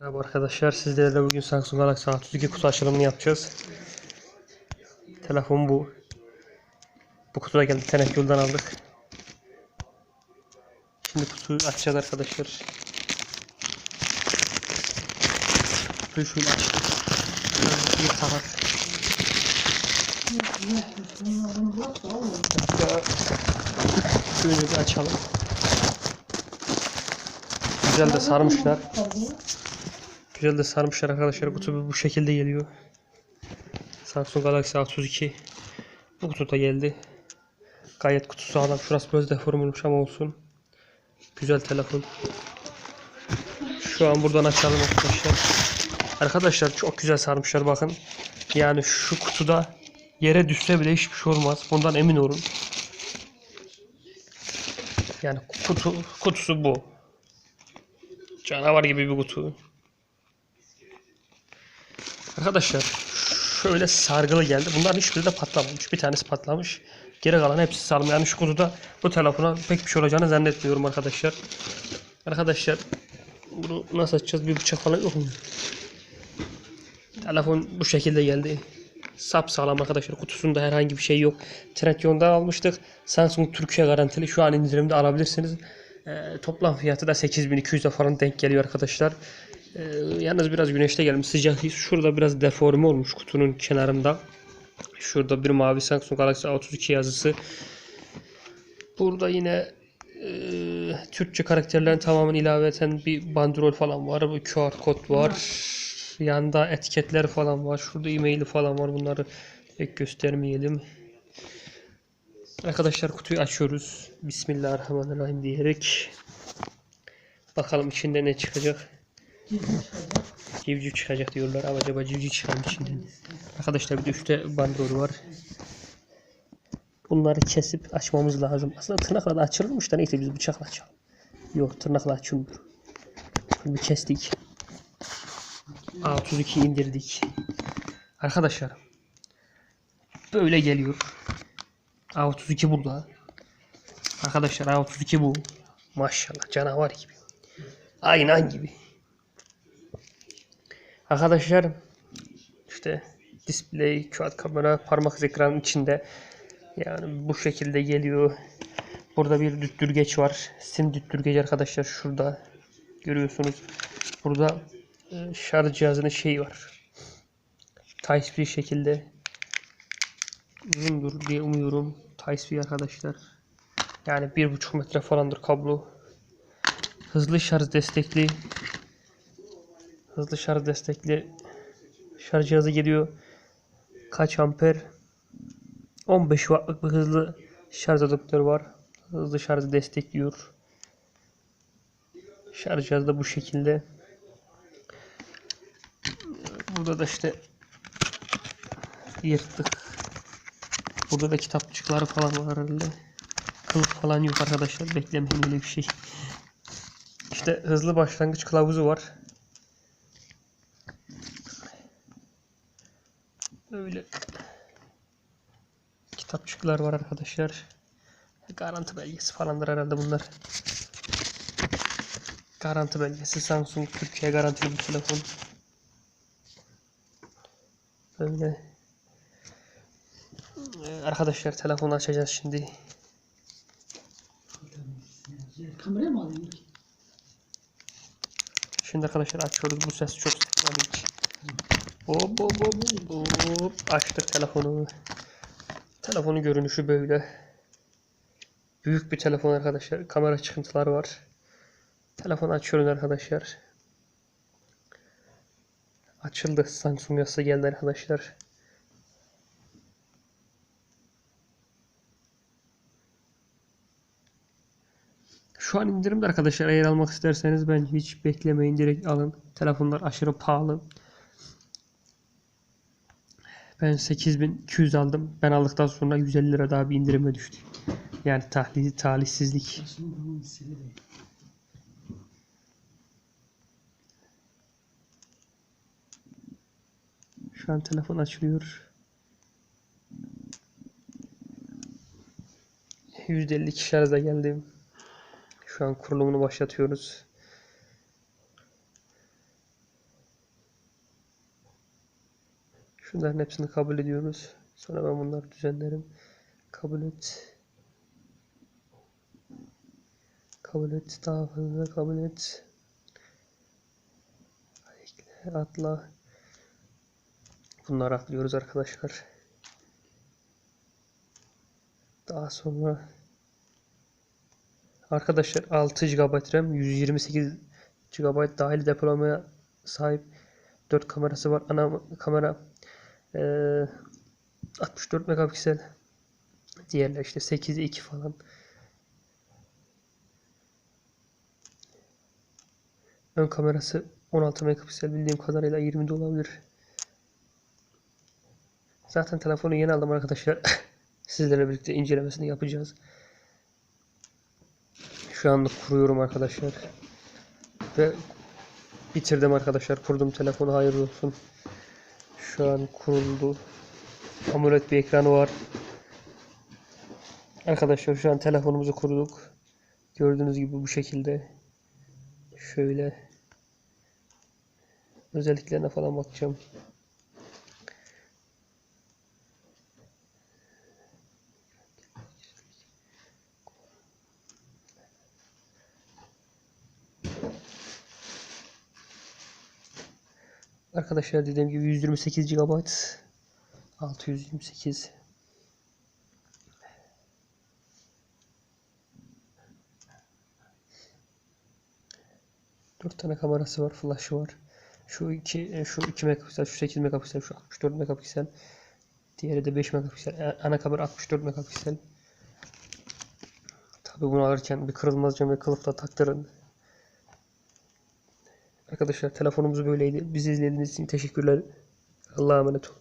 Merhaba arkadaşlar sizlerle bugün Samsung Galaxy A32 kutu açılımını yapacağız. Telefon bu. Bu kutuda geldi. Tenek yoldan aldık. Şimdi kutuyu açacağız arkadaşlar. Kutuyu şöyle açtık. Bir. Hatta şöyle bir açalım. Güzel de sarmışlar. Güzel de sarmışlar arkadaşlar. Kutu bu şekilde geliyor. Samsung Galaxy A32 bu kutuda geldi. Gayet kutusu sağlam. Şurası biraz deform olmuş ama olsun. Güzel telefon. Şu an buradan açalım arkadaşlar. Arkadaşlar çok güzel sarmışlar bakın. Yani şu kutuda yere düşse bile hiçbir şey olmaz. Bundan emin olun. Yani kutu kutusu bu. Canavar gibi bir kutu. Arkadaşlar şöyle sargılı geldi. Bunların hiçbiri de patlamamış. Bir tanesi patlamış. Geri kalan hepsi sağlam. Yani şu kutuda bu telefona pek bir şey olacağını zannetmiyorum arkadaşlar. Arkadaşlar bunu nasıl açacağız? Bir bıçak falan yok mu? Telefon bu şekilde geldi. Sap sağlam arkadaşlar. Kutusunda herhangi bir şey yok. Trendyol'dan almıştık. Samsung Türkiye garantili. Şu an indirimde alabilirsiniz. Ee, toplam fiyatı da 8200'e falan denk geliyor arkadaşlar. Ee, yalnız biraz güneşte gelmiş. Sıcak. Şurada biraz deforme olmuş kutunun kenarında. Şurada bir mavi Samsung Galaxy A32 yazısı. Burada yine e, Türkçe karakterlerin tamamını ilave eden bir bandrol falan var. Bir QR kod var. Yanda etiketler falan var. Şurada e-maili falan var. Bunları pek göstermeyelim. Arkadaşlar kutuyu açıyoruz. Bismillahirrahmanirrahim diyerek. Bakalım içinde ne çıkacak. Civciv çıkacak diyorlar. Ama acaba civciv çıkar mı içinden? Arkadaşlar bir de üstte bandrol var. Bunları kesip açmamız lazım. Aslında tırnakla da açılırmış da neyse biz bıçakla açalım. Yok tırnakla açılmıyor. Bir kestik. A32 indirdik. Arkadaşlar böyle geliyor. A32 burada. Arkadaşlar A32 bu. Maşallah canavar gibi. Aynen gibi. Arkadaşlar işte display, kağıt kamera, parmak ekranın içinde. Yani bu şekilde geliyor. Burada bir düttürgeç var. Sim düttürgeci arkadaşlar şurada. Görüyorsunuz. Burada e, şarj cihazının şeyi var. Type-C şekilde uzundur diye umuyorum. Type-C arkadaşlar. Yani bir buçuk metre falandır kablo. Hızlı şarj destekli. Hızlı şarj destekli şarj cihazı geliyor. Kaç amper? 15 wattlık bir hızlı şarj adaptörü var. Hızlı şarjı destekliyor. Şarj cihazı da bu şekilde. Burada da işte yırttık. Burada da kitapçıkları falan var herhalde. Kılıf falan yok arkadaşlar. Beklemeyin öyle bir şey. İşte hızlı başlangıç kılavuzu var. Böyle kitapçıklar var arkadaşlar. Garanti belgesi falandır herhalde bunlar. Garanti belgesi Samsung Türkiye garantili bir telefon. Böyle. Ee, Arkadaşlar telefonu açacağız şimdi. Kameraya mı alayım? Şimdi arkadaşlar açıyoruz. Bu ses çok ki. Hop hop hop hop. Açtık telefonu. Telefonun görünüşü böyle. Büyük bir telefon arkadaşlar. Kamera çıkıntıları var. Telefonu açıyoruz arkadaşlar. Açıldı. Samsung yazısı geldi arkadaşlar. Şu an indirimde arkadaşlar. Eğer almak isterseniz ben hiç beklemeyin. Direkt alın. Telefonlar aşırı pahalı. Ben 8200 aldım. Ben aldıktan sonra 150 lira daha bir indirime düştü. Yani tahli, talihsizlik. Şu an telefon açılıyor. %52 şarjda geldim. Şu an kurulumunu başlatıyoruz. Şunların hepsini kabul ediyoruz. Sonra ben bunları düzenlerim. Kabul et. Kabul et. Daha fazla kabul et. Atla. Bunları atlıyoruz arkadaşlar. Daha sonra arkadaşlar 6 GB RAM 128 GB dahil depolamaya sahip 4 kamerası var. Ana kamera eee 64 megapiksel. Diğerler işte 8 2 falan. Ön kamerası 16 megapiksel bildiğim kadarıyla 20 de olabilir. Zaten telefonu yeni aldım arkadaşlar. Sizlerle birlikte incelemesini yapacağız. Şu anda kuruyorum arkadaşlar. Ve bitirdim arkadaşlar. Kurdum telefonu hayırlı olsun. Şu an kuruldu. AMOLED bir ekranı var. Arkadaşlar şu an telefonumuzu kurduk. Gördüğünüz gibi bu şekilde. Şöyle özelliklerine falan bakacağım. Arkadaşlar dediğim gibi 128 GB 628 4 tane kamerası var, flash'ı var. Şu 2 şu 2 megapiksel, şu 8 megapiksel, şu 64 megapiksel. Diğeri de 5 megapiksel. E, Ana kamera 64 megapiksel. Tabi bunu alırken bir kırılmaz cam ve kılıfla taktırın. Arkadaşlar telefonumuz böyleydi. Bizi izlediğiniz için teşekkürler. Allah'a emanet olun.